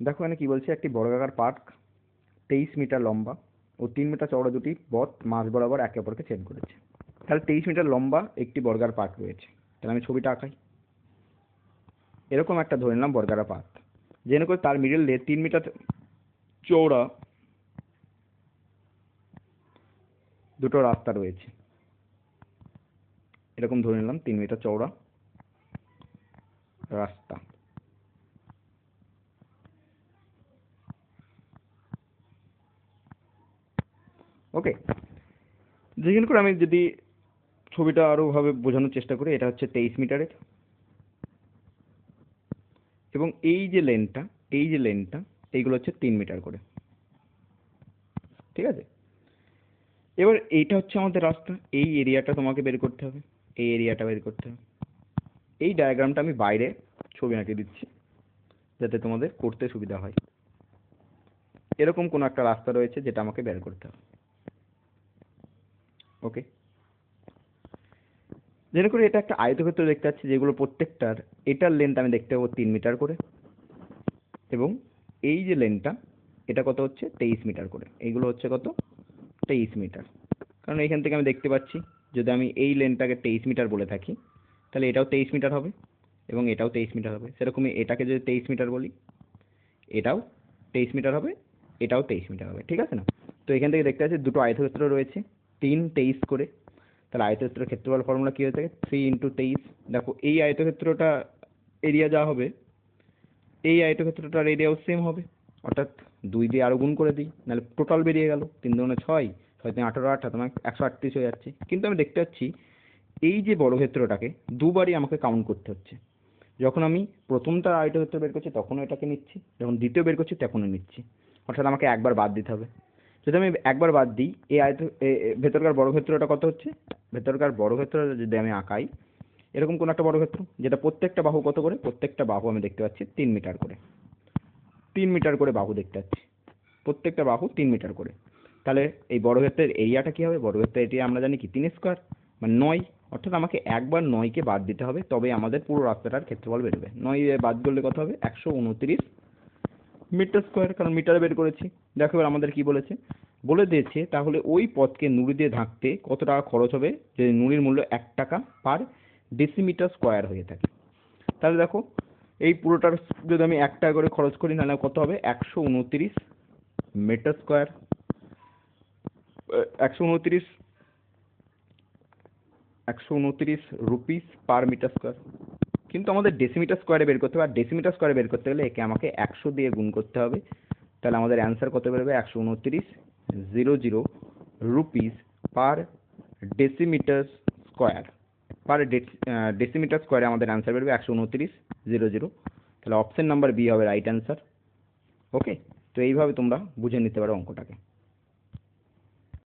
দেখো এখানে কি বলছে, একটি বর্গাকার পার্ক, তেইশ মিটার লম্বা ও তিন মিটার চওড়া দুটি পথ, মাঝ বরাবর একে অপরকে ছেদ করেছে। তাহলে তেইশ মিটার লম্বা একটি বর্গার পার্ক রয়েছে। তাহলে আমি ছবিটা আঁকাই। এরকম একটা ধরে নিলাম বর্গার পার্ক। জেনে করে তার মিডল দিয়ে তিন মিটার চওড়া দুটো রাস্তা রয়েছে। এরকম ধরে নিলাম তিন মিটার চওড়া রাস্তা। ওকে যেখানে করে আমি যদি ছবিটা আরও ভাবে বোঝানোর চেষ্টা করি, এটা হচ্ছে তেইশ মিটারের। এবং এই যে লেনটা এই যে লেনটা এইগুলো হচ্ছে তিন মিটার করে। ঠিক আছে? এবার এইটা হচ্ছে আমাদের রাস্তা। এই এরিয়াটা তোমাকে বের করতে হবে। এই এরিয়াটা বের করতে হবে। এই ডায়াগ্রামটা আমি বাইরে ছবি আঁকে দিচ্ছি, যাতে তোমাদের করতে সুবিধা হয়। এরকম কোনো একটা রাস্তা রয়েছে যেটা আমাকে বের করতে হবে। ওকে যেটা করে এটা একটা আয়তক্ষেত্র দেখতে পাচ্ছি, যেগুলো প্রত্যেকটার, এটার লেন্থ আমি দেখতে পাবো তিন মিটার করে এবং এই যে লেনটা এটা কত হচ্ছে? তেইশ মিটার করে। এইগুলো হচ্ছে কত? তেইশ মিটার কারণ এইখান থেকে আমি দেখতে পাচ্ছি, যদি আমি এই লেনটাকে তেইশ মিটার বলে থাকি, তাহলে এটাও তেইশ মিটার হবে এবং এটাও তেইশ মিটার হবে। সেরকমই এটাকে যদি তেইশ মিটার বলি, এটাও তেইশ মিটার হবে, এটাও তেইশ মিটার হবে। ঠিক আছে না? তো এখান থেকে দেখতে পাচ্ছি দুটো আয়তক্ষেত্র রয়েছে। তিন তেইশ করে। তাহলে আয়তক্ষেত্রের ক্ষেত্রফল ফর্মুলা কী হয়ে থাকে? থ্রি ইন্টু তেইশ। দেখো, এই আয়তক্ষেত্রটা এরিয়া যা হবে, এই আয়তক্ষেত্রটার এরিয়াও সেম হবে। অর্থাৎ দুই দিয়ে আরও গুণ করে দিই। নাহলে টোটাল বেরিয়ে গেল। তিন দুগুণে ছয় ছয় তিন আঠারো আট তোমার একশো আটত্রিশ হয়ে যাচ্ছে। কিন্তু আমি দেখতে পাচ্ছি, এই যে বর্গক্ষেত্রটাকে দুবারই আমাকে কাউন্ট করতে হচ্ছে। যখন আমি প্রথম প্রথমটা আয়তক্ষেত্র বের করছি, তখনও এটাকে নিচ্ছি। যখন দ্বিতীয় বের করছি, তখনও নিচ্ছি। অর্থাৎ আমাকে একবার বাদ দিতে হবে। যদি আমি একবার বাদ দিই এই আয়ত ভেতরকার বর্গক্ষেত্রটা কত হচ্ছে? ভেতরকার বর্গক্ষেত্র যদি আমি আঁকাই, এরকম কোনো একটা বর্গক্ষেত্র, যেটা প্রত্যেকটা বাহু কত করে? প্রত্যেকটা বাহু আমি দেখতে পাচ্ছি তিন মিটার করে। তিন মিটার করে বাহু দেখতে পাচ্ছি। প্রত্যেকটা বাহু তিন মিটার করে। তাহলে এই বর্গক্ষেত্রের এরিয়াটা কী হবে? বর্গক্ষেত্রের এরিয়া আমরা জানি কি? তিন স্কোয়ার? মানে নয়। অর্থাৎ আমাকে একবার নয়কে বাদ দিতে হবে তবে আমাদের পুরো রাস্তাটার ক্ষেত্রফল বেরোবে। নয় বাদ করলে কত হবে? একশো উনত্রিশ মিটার স্কোয়ার, কারণ মিটারে বের করেছি। দেখো এবার আমাদের কি বলেছে? বলে দিয়েছে, তাহলে ওই পথকে নুড়ি দিয়ে ঢাকতে কত টাকা খরচ হবে? যে নুড়ির মূল্য এক টাকা পার ডেসিমিটার স্কোয়ার হয়ে থাকে। তাহলে দেখো, এই পুরোটার যদি আমি এক টাকা করে খরচ করি, নাহলে কত হবে? একশো উনত্রিশ মিটার স্কোয়ার একশো উনত্রিশ একশো উনত্রিশ রুপিস পার মিটার স্কোয়ার কিন্তু আমাদের ডেসিমিটার স্কোয়ারে বের করতে হবে। আর ডেসিমিটার স্কোয়ারে বের করতে গেলে একে আমাকে একশো দিয়ে গুণ করতে হবে। তাহলে আমাদের অ্যান্সার কত বেরোবে? একশো উনত্রিশ zero zero rupees per decimetre square per decimetre স্কোয়ারে আমাদের অ্যান্সার বেরোবে একশো উনত্রিশ জিরো জিরো তাহলে অপশন নাম্বার বি হবে রাইট অ্যান্সার ওকে তো এইভাবে তোমরা বুঝে নিতে পারো অঙ্কটাকে।